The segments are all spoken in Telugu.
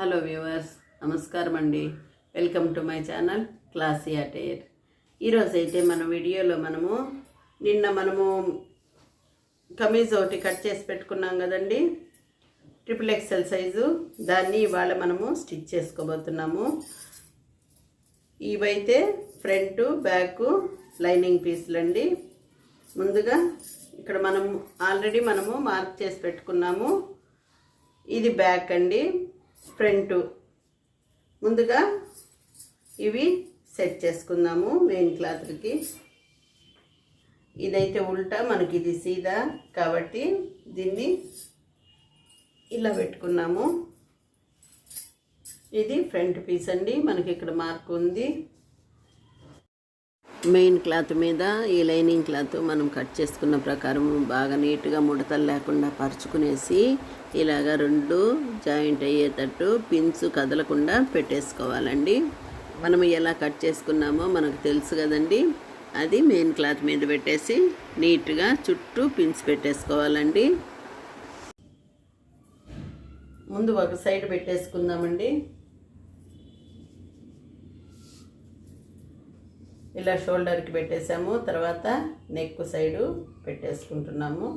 హలో వ్యూవర్స్ నమస్కారం అండి. Welcome to my channel Classy Attire. ఈరోజు అయితే మన వీడియోలో మనము నిన్న మనము కమీజ్ ఒకటి కట్ చేసి పెట్టుకున్నాం కదండి. Triple XL size. దాన్ని ఇవాళ మనము స్టిచ్ చేసుకోబోతున్నాము. ఇవైతే ఫ్రంట్ బ్యాక్ లైనింగ్ పీసులు అండి ముందుగా ఇక్కడ మనం ఆల్రెడీ మనము మార్క్ చేసి పెట్టుకున్నాము. ఇది బ్యాక్ అండి. ఫ్రంట్. ముందుగా ఇవి సెట్ చేసుకుందాము మెయిన్ క్లాత్కి ఇదైతే ఉల్టా మనకి ఇది సీదా కాబట్టి దీన్ని ఇలా పెట్టుకున్నాము. ఇది ఫ్రంట్ పీస్ అండి మనకి ఇక్కడ మార్క్ ఉంది. మెయిన్ క్లాత్ మీద ఈ లైనింగ్ క్లాత్ మనం కట్ చేసుకున్న ప్రకారం బాగా నీట్గా ముడతలు లేకుండా పరుచుకునేసి ఇలాగ రెండు జాయింట్ అయ్యేటట్టు పిన్స్ కదలకుండా పెట్టేసుకోవాలండి. మనం ఎలా కట్ చేసుకున్నామో మనకు తెలుసు కదండి. అది మెయిన్ క్లాత్ మీద పెట్టేసి నీట్గా చుట్టూ పిన్స్ పెట్టేసుకోవాలండి. ముందు ఒక సైడ్ పెట్టేసుకుందామండి. ఇలా షోల్డర్కి పెట్టేసాము. తర్వాత నెక్ సైడు పెట్టేసుకుంటున్నాము.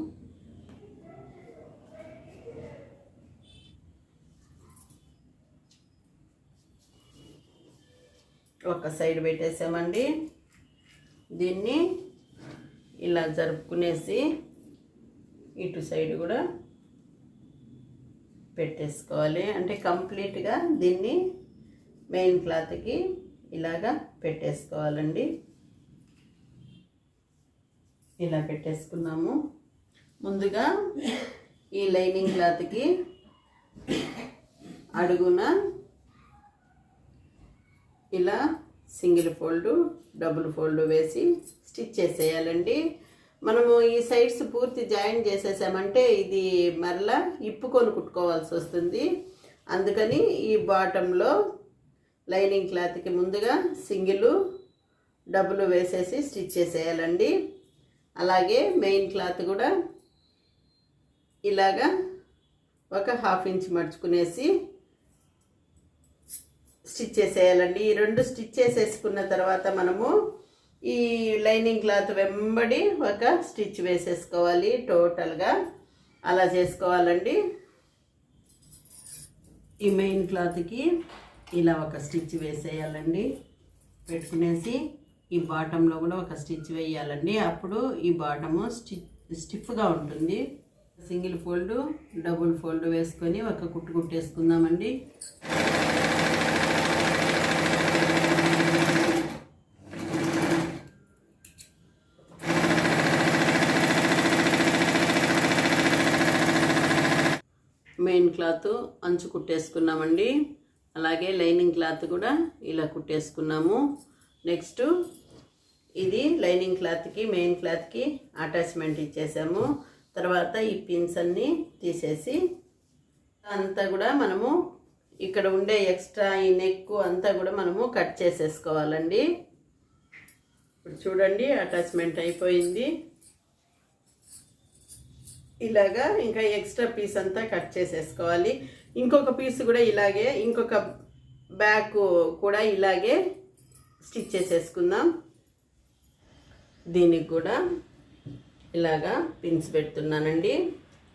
ఒక సైడ్ పెట్టేసామండి. దీన్ని ఇలా జరుపుకునేసి ఇటు సైడ్ కూడా పెట్టేసుకోవాలి. అంటే కంప్లీట్గా దీన్ని మెయిన్ క్లాత్కి ఇలాగా పెట్టేసుకోవాలండి. ఇలా పెట్టేసుకున్నాము. ముందుగా ఈ లైనింగ్ క్లాత్కి అడుగున ఇలా సింగిల్ ఫోల్డ్ డబుల్ ఫోల్డ్ వేసి స్టిచ్ చేసేయాలండి. మనము ఈ సైడ్స్ పూర్తి జాయిన్ చేసేసామంటే ఇది మరలా ఇప్పుకొని కుట్టుకోవాల్సి వస్తుంది. అందుకని ఈ బాటంలో లైనింగ్ క్లాత్కి ముందుగా సింగిల్ డబ్బులు వేసేసి స్టిచ్ చేసేయాలండి. అలాగే మెయిన్ క్లాత్ కూడా ఇలాగా ఒక హాఫ్ ఇంచ్ మడుచుకునేసి స్టిచ్ చేసేయాలండి. ఈ రెండు స్టిచ్ చేసేసుకున్న తర్వాత మనము ఈ లైనింగ్ క్లాత్ వెంబడి ఒక స్టిచ్ వేసేసుకోవాలి. టోటల్గా అలా చేసుకోవాలండి. ఈ మెయిన్ క్లాత్కి ఇలా ఒక స్టిచ్ వేసేయాలండి. పెట్టుకునేసి ఈ బాటంలో కూడా ఒక స్టిచ్ వేయాలండి. అప్పుడు ఈ బాటము స్టిచ్ స్టిఫ్గా ఉంటుంది. సింగిల్ ఫోల్డ్ డబుల్ ఫోల్డ్ వేసుకొని ఒక కుట్టు కుట్టేసుకుందామండి. మెయిన్ క్లాత్ అంచు కుట్టేసుకున్నామండి. అలాగే లైనింగ్ క్లాత్ కూడా ఇలా కుట్టేసుకున్నాము. నెక్స్ట్ ఇది లైనింగ్ క్లాత్కి మెయిన్ క్లాత్కి అటాచ్మెంట్ ఇచ్చేసాము. తర్వాత ఈ పిన్స్ అన్నీ తీసేసి అంతా కూడా మనము ఇక్కడ ఉండే ఎక్స్ట్రా ఈ నెక్ అంతా కూడా మనము కట్ చేసేసుకోవాలండి. ఇప్పుడు చూడండి అటాచ్మెంట్ అయిపోయింది. ఇలాగా ఇంకా ఎక్స్ట్రా పీస్ అంతా కట్ చేసేసుకోవాలి. ఇంకొక పీస్ కూడా ఇలాగే ఇంకొక బ్యాక్ కూడా ఇలాగే స్టిచ్ చేసేసుకుందాం. దీనికి కూడా ఇలాగా పిన్స్ పెడుతున్నానండి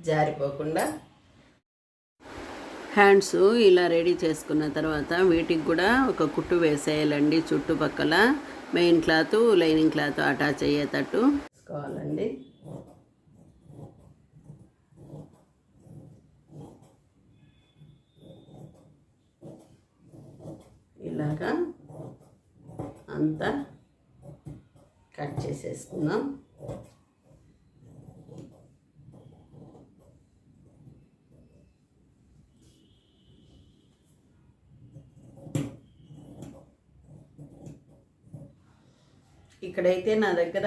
జారిపోకుండా. హ్యాండ్స్ ఇలా రెడీ చేసుకున్న తర్వాత వీటికి కూడా ఒక కుట్టు వేసేయాలండి చుట్టుపక్కల. Main cloth lining cloth attach అయ్యేటట్టు. తీసుకోవాలండి ఇలాగా అంతా కట్ చేసేసుకుందాం. ఇక్కడైతే నా దగ్గర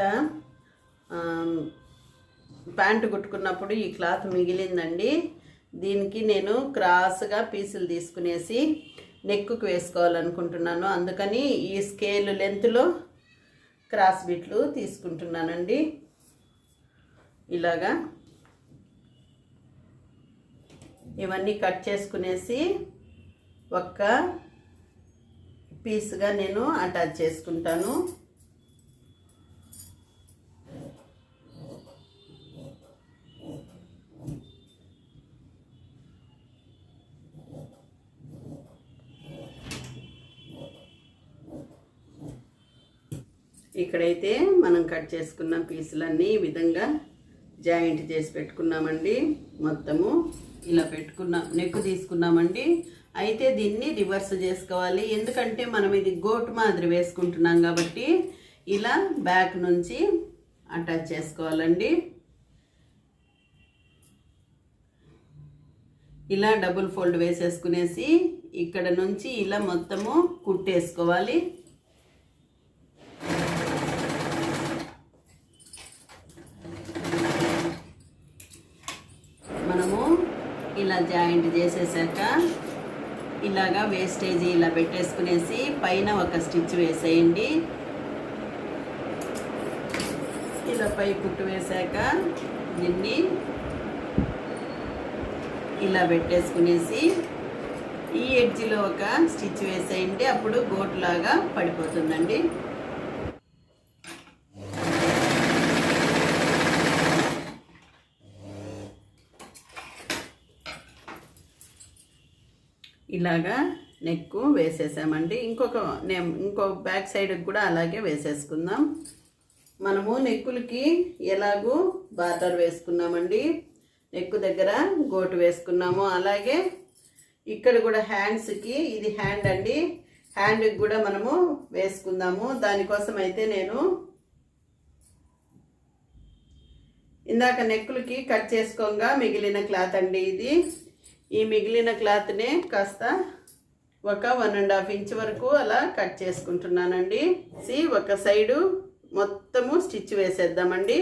ప్యాంటు కుట్టుకున్నప్పుడు ఈ క్లాత్ మిగిలిందండి. దీనికి నేను క్రాస్గా పీసులు తీసుకునేసి నెక్కుకు వేసుకోవాలనుకుంటున్నాను. అందుకని ఈ స్కేల్ లెంత్లో క్రాస్ బిట్లు తీసుకుంటున్నానండి. ఇలాగా ఇవన్నీ కట్ చేసుకునేసి ఒక్క పీస్గా నేను అటాచ్ చేసుకుంటాను. ఇక్కడైతే మనం కట్ చేసుకున్న పీసులన్నీ ఈ విధంగా జాయింట్ చేసి పెట్టుకున్నామండి. మొత్తము ఇలా పెట్టుకున్నాం నెక్ తీసుకున్నామండి. అయితే దీన్ని రివర్స్ చేసుకోవాలి. ఎందుకంటే మనం ఇది గోటు మాదిరి వేసుకుంటున్నాం కాబట్టి ఇలా బ్యాక్ నుంచి అటాచ్ చేసుకోవాలండి. ఇలా డబుల్ ఫోల్డ్ వేసేసుకునేసి ఇక్కడ నుంచి ఇలా మొత్తము కుట్టేసుకోవాలి. మనము ఇలా జాయింట్ చేసేసాక ఇలాగా వేస్టేజ్ ఇలా పెట్టేసుకునేసి పైన ఒక స్టిచ్ వేసేయండి. ఇలా పై కుట్టు వేసాక దీన్ని ఇలా పెట్టేసుకునేసి ఈ ఎడ్జిలో ఒక స్టిచ్ వేసేయండి. అప్పుడు గోట్లాగా పడిపోతుందండి. ఇలాగా నెక్ వేసేసామండి. ఇంకొక నేను ఇంకో బ్యాక్ సైడ్ కూడా అలాగే వేసేసుకుందాం. మనము నెక్కులకి ఎలాగూ బార్డర్ వేసుకున్నామండి. నెక్కు దగ్గర గోటు వేసుకున్నాము. అలాగే ఇక్కడ కూడా హ్యాండ్స్కి ఇది హ్యాండ్ అండి. హ్యాండ్కి కూడా మనము వేసుకుందాము. దానికోసం అయితే నేను ఇందాక నెక్కులకి కట్ చేసుకోగా మిగిలిన క్లాత్ అండి ఇది. ఈ మిగిలిన క్లాత్నే కాస్త ఒక వన్ అండ్ హాఫ్ ఇంచ్ వరకు అలా కట్ చేసుకుంటున్నానండి. సి ఒక సైడు మొత్తము స్టిచ్ వేసేద్దామండి.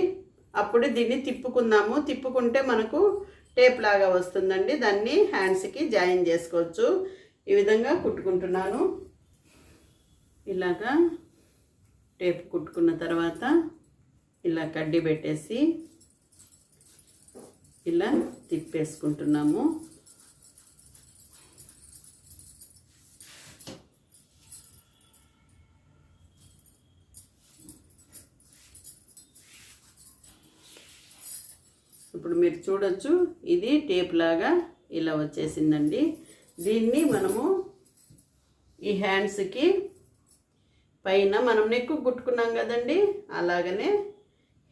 అప్పుడు దీన్ని తిప్పుకుందాము. తిప్పుకుంటే మనకు టేప్ లాగా వస్తుందండి. దాన్ని హ్యాండ్స్కి జాయిన్ చేసుకోవచ్చు. ఈ విధంగా కుట్టుకుంటున్నాను. ఇలాగా టేప్ కుట్టుకున్న తర్వాత ఇలా కడ్డీ పెట్టేసి ఇలా తిప్పేసుకుంటున్నాము. ఇప్పుడు మీరు చూడొచ్చు ఇది టేప్ లాగా ఇలా వచ్చేసిందండి. దీన్ని మనము ఈ హ్యాండ్స్కి పైన మనం నెక్కు కుట్టుకున్నాం కదండి అలాగనే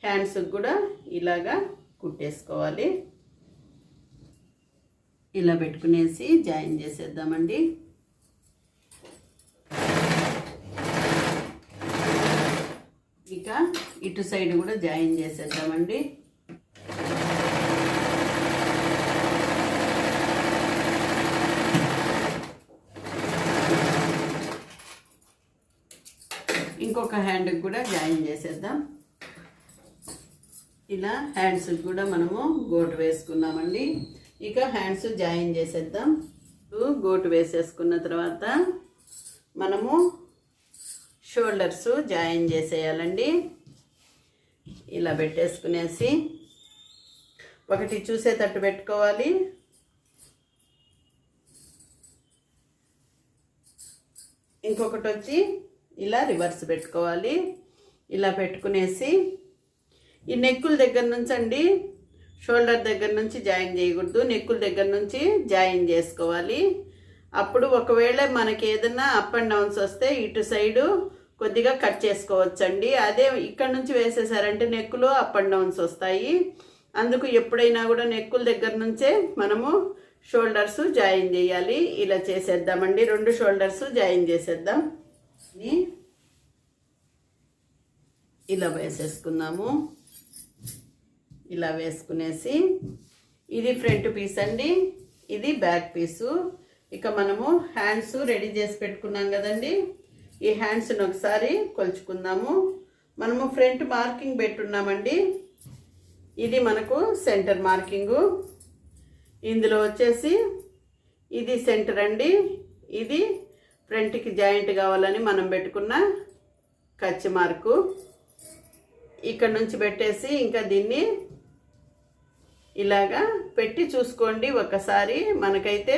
హ్యాండ్స్కి కూడా ఇలాగా కుట్టేసుకోవాలి. ఇలా పెట్టుకునేసి జాయిన్ చేసేద్దామండి. ఇక ఇటు సైడ్ కూడా జాయిన్ చేసేద్దామండి. ఇంకొక హ్యాండ్కి కూడా జాయిన్ చేసేద్దాం. ఇలా హ్యాండ్స్కి కూడా మనము గోటు వేసుకున్నామండి. ఇక హ్యాండ్స్ జాయిన్ చేసేద్దాం. గోటు వేసేసుకున్న తర్వాత మనము షోల్డర్స్ జాయిన్ చేసేయాలండి. ఇలా పెట్టేసుకునేసి ఒకటి చూసేటట్టు పెట్టుకోవాలి. ఇంకొకటి వచ్చి ఇలా రివర్స్ పెట్టుకోవాలి. ఇలా పెట్టుకునేసి ఈ నెక్కుల దగ్గర నుంచి అండి షోల్డర్ దగ్గర నుంచి జాయిన్ చేయకూడదు. నెక్కుల దగ్గర నుంచి జాయిన్ చేసుకోవాలి. అప్పుడు ఒకవేళ మనకి ఏదైనా అప్ అండ్ డౌన్స్ వస్తే ఇటు సైడు కొద్దిగా కట్ చేసుకోవచ్చండి. అదే ఇక్కడ నుంచి వేసేసారంటే నెక్కులు అప్ అండ్ డౌన్స్ వస్తాయి. అందుకు ఎప్పుడైనా కూడా నెక్కుల దగ్గర నుంచే మనము షోల్డర్స్ జాయిన్ చేయాలి. ఇలా చేసేద్దామండి. రెండు షోల్డర్స్ జాయిన్ చేసేద్దాం. ఇది ఇలా వేసేసుకుందాము. ఇలా వేసుకునేసి ఇది ఫ్రంట్ పీస్ అండి. ఇది బ్యాక్ పీసు. ఇక మనము హ్యాండ్స్ రెడీ చేసి పెట్టుకున్నాం కదండి. ఈ హ్యాండ్స్ని ఒకసారి కొలుచుకుందాము. మనము ఫ్రంట్ మార్కింగ్ పెట్టున్నామండి. ఇది మనకు సెంటర్ మార్కింగు. ఇందులో వచ్చేసి ఇది సెంటర్ అండి. ఇది ఫ్రంట్కి జాయింట్ కావాలని మనం పెట్టుకున్న కచ్చి మార్కు. ఇక్కడ నుంచి పెట్టేసి ఇంకా దీన్ని ఇలాగా పెట్టి చూసుకోండి. ఒకసారి మనకైతే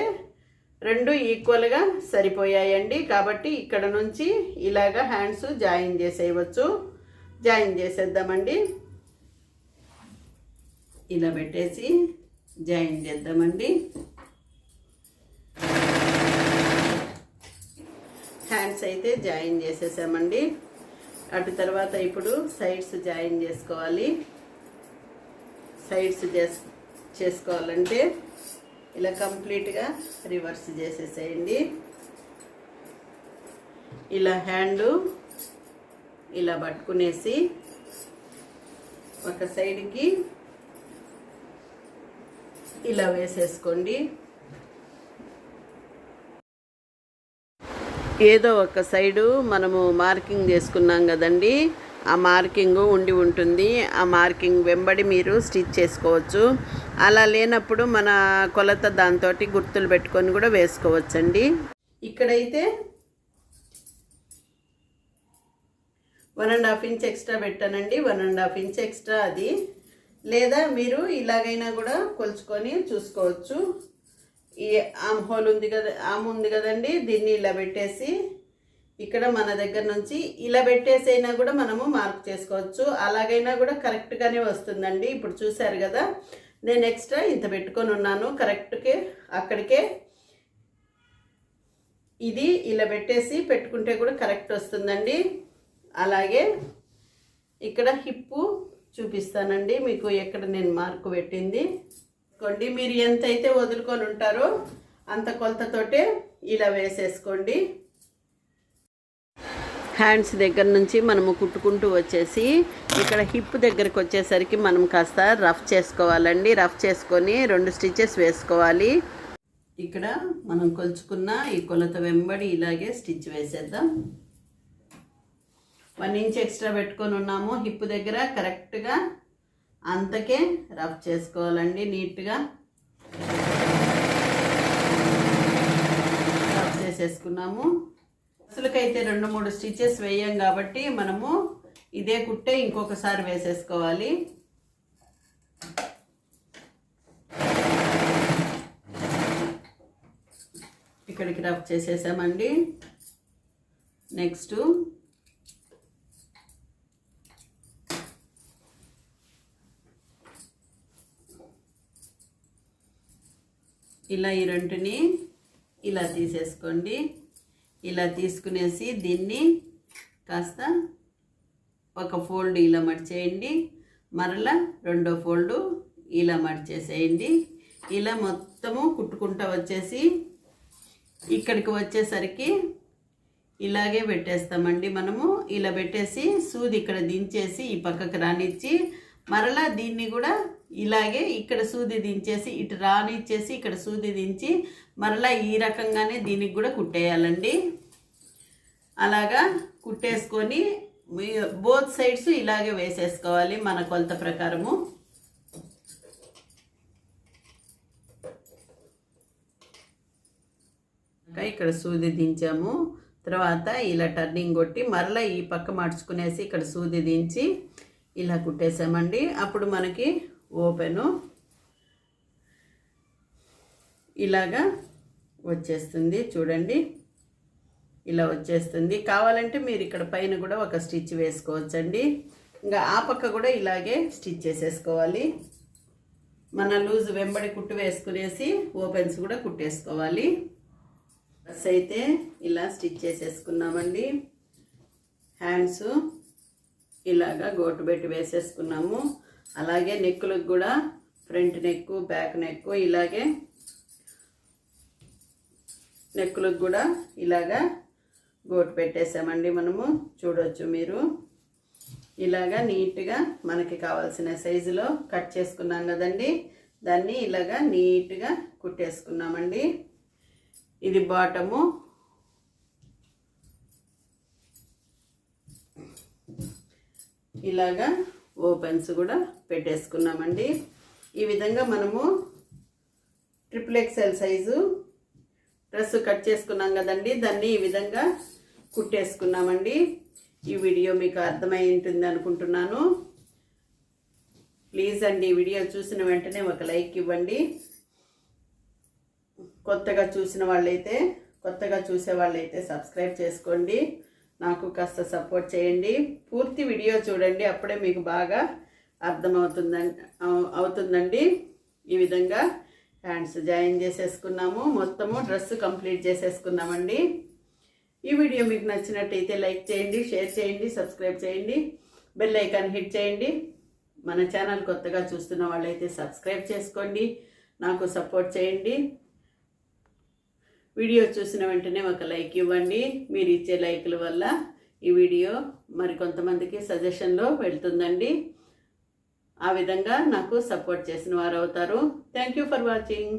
రెండు ఈక్వల్గా సరిపోయాయండి. కాబట్టి ఇక్కడ నుంచి ఇలాగా హ్యాండ్స్ జాయిన్ చేసేయవచ్చు. జాయిన్ చేసేద్దామండి. ఇలా పెట్టేసి జాయిన్ చేద్దామండి. హ్యాండ్స్ అయితే జాయిన్ చేసేసామండి. అటు తర్వాత ఇప్పుడు సైడ్స్ జాయిన్ చేసుకోవాలి. సైడ్స్ చేస్ చేసుకోవాలంటే ఇలా కంప్లీట్గా రివర్స్ చేసేసేయండి. ఇలా హ్యాండు ఇలా పట్టుకునేసి ఒక సైడ్కి ఇలా వేసేసుకోండి. ఏదో ఒక సైడు మనము మార్కింగ్ చేసుకున్నాం కదండి. ఆ మార్కింగ్ ఉండి ఉంటుంది. ఆ మార్కింగ్ వెంబడి మీరు స్టిచ్ చేసుకోవచ్చు. అలా లేనప్పుడు మన కొలత దాంతో గుర్తులు పెట్టుకొని కూడా వేసుకోవచ్చండి. ఇక్కడైతే one and half inch extra పెట్టానండి. One and half inch extra అది. లేదా మీరు ఇలాగైనా కూడా కొలుచుకొని చూసుకోవచ్చు. ఈ ఆమ్ హోల్ ఉంది కదా ఆమ్ ఉంది కదండి దీన్ని ఇలా పెట్టేసి ఇక్కడ మన దగ్గర నుంచి ఇలా పెట్టేసి అయినా కూడా మనము మార్క్ చేసుకోవచ్చు. అలాగైనా కూడా కరెక్ట్గానే వస్తుందండి. ఇప్పుడు చూశారు కదా నేను ఎక్స్ట్రా ఇంత పెట్టుకొని ఉన్నాను. కరెక్ట్కే అక్కడికే ఇది ఇలా పెట్టేసి పెట్టుకుంటే కూడా కరెక్ట్ వస్తుందండి. అలాగే ఇక్కడ హిప్పు చూపిస్తానండి మీకు ఎక్కడ నేను మార్కు పెట్టింది. కొండి మీరు ఎంత అయితే వదులుకొని ఉంటారో అంత కొలతతోటే ఇలా వేసేసుకోండి. హ్యాండ్స్ దగ్గర నుంచి మనము కుట్టుకుంటూ వచ్చేసి ఇక్కడ హిప్ దగ్గరకు వచ్చేసరికి మనం కాస్త రఫ్ చేసుకోవాలండి. రఫ్ చేసుకొని రెండు స్టిచెస్ వేసుకోవాలి. ఇక్కడ మనం కొలుచుకున్న ఈ కొలత వెంబడి ఇలాగే స్టిచ్ వేసేద్దాం. వన్ ఇంచ్ ఎక్స్ట్రా పెట్టుకొని ఉన్నాము. హిప్ దగ్గర కరెక్ట్గా అంతకే రఫ్ చేసుకోవాలండి నీట్గా. రఫ్ చేసేసుకున్నాము. అసలుకైతే రెండు మూడు స్టిచెస్ వేయం కాబట్టి మనము ఇదే కుట్టే ఇంకొకసారి వేసేసుకోవాలి. ఇక్కడికి రఫ్ చేసేసామండి. నెక్స్ట్ ఇలా ఈ రెండుని ఇలా తీసేసుకోండి. ఇలా తీసుకునేసి దీన్ని కాస్త ఒక ఫోల్డ్ ఇలా మడిచేయండి. మరలా రెండో ఫోల్డు ఇలా మడిచేసేయండి. ఇలా మొత్తము కుట్టుకుంటా వచ్చేసి ఇక్కడికి వచ్చేసరికి ఇలాగే పెట్టేస్తామండి మనము. ఇలా పెట్టేసి సూది ఇక్కడ దించేసి ఈ పక్కకు రానిచ్చి మరలా దీన్ని కూడా ఇలాగే ఇక్కడ సూది దించేసి ఇటు రానిచ్చేసి ఇక్కడ సూది దించి మరలా ఈ రకంగానే దీనికి కూడా కుట్టేయాలండి. అలాగా కుట్టేసుకొని బోత్ సైడ్స్ ఇలాగే వేసేసుకోవాలి మన కొలత ప్రకారము. ఇక్కడ సూది దించాము. తర్వాత ఇలా టర్నింగ్ కొట్టి మరలా ఈ పక్క మడుచుకునేసి ఇక్కడ సూది దించి ఇలా కుట్టేసామండి. అప్పుడు మనకి ఓపెను. ఇలాగా వచ్చేస్తుంది చూడండి. ఇలా వచ్చేస్తుంది. కావాలంటే మీరు ఇక్కడ పైన కూడా ఒక స్టిచ్ వేసుకోవచ్చండి. ఇంకా ఆ పక్క కూడా ఇలాగే స్టిచ్ చేసేసుకోవాలి. మన లూజ్ వెంబడి కుట్టు వేసుకునేసి ఓపెన్స్ కూడా కుట్టేసుకోవాలి. డ్రెస్ అయితే ఇలా స్టిచ్ చేసేసుకున్నామండి. హ్యాండ్స్ ఇలాగా గోటు పెట్టి వేసేసుకున్నాము. అలాగే నెక్కులకు కూడా ఫ్రంట్ నెక్ బ్యాక్ నెక్ ఇలాగే నెక్కులకు కూడా ఇలాగా గోటు పెట్టేసామండి మనము. చూడొచ్చు మీరు. ఇలాగా నీట్గా మనకి కావాల్సిన సైజులో కట్ చేసుకున్నాం కదండి. దాన్ని ఇలాగా నీట్గా కుట్టేసుకున్నామండి. ఇది బాటము. ఇలాగా ఓపెన్స్ కూడా పెట్టేసుకున్నామండి. ఈ విధంగా మనము triple XL size dress cut చేసుకున్నాం కదండి. దాన్ని ఈ విధంగా కుట్టేసుకున్నామండి. ఈ వీడియో మీకు అర్థమై ఉంటుంది అనుకుంటున్నాను. ప్లీజ్ అండి ఈ వీడియో చూసిన వెంటనే ఒక లైక్ ఇవ్వండి. కొత్తగా చూసిన వాళ్ళైతే కొత్తగా చూసే వాళ్ళైతే సబ్స్క్రైబ్ చేసుకోండి. నాకు కాస్త సపోర్ట్ చేయండి. పూర్తి వీడియో చూడండి అప్పుడే మీకు బాగా అర్థమవుతుందండి అవుతుందండి. ఈ విధంగా హ్యాండ్స్ జాయిన్ చేసేసుకున్నాము. మొత్తము డ్రెస్ కంప్లీట్ చేసేసుకున్నామండి ఈ వీడియో మీకు నచ్చినట్టయితే లైక్ చేయండి షేర్ చేయండి సబ్స్క్రైబ్ చేయండి బెల్ ఐకాన్ హిట్ చేయండి. మన ఛానల్ కొత్తగా చూస్తున్న వాళ్ళైతే సబ్స్క్రైబ్ చేసుకోండి. నాకు సపోర్ట్ చేయండి. వీడియో చూసిన వెంటనే ఒక లైక్ ఇవ్వండి. మీరు ఇచ్చే లైకుల వల్ల ఈ వీడియో మరి కొంతమందికి సజెషన్లో వెళ్తుందండి. ఆ విధంగా నాకు సపోర్ట్ చేసిన వారు అవుతారు థ్యాంక్ యూ ఫర్ వాచింగ్.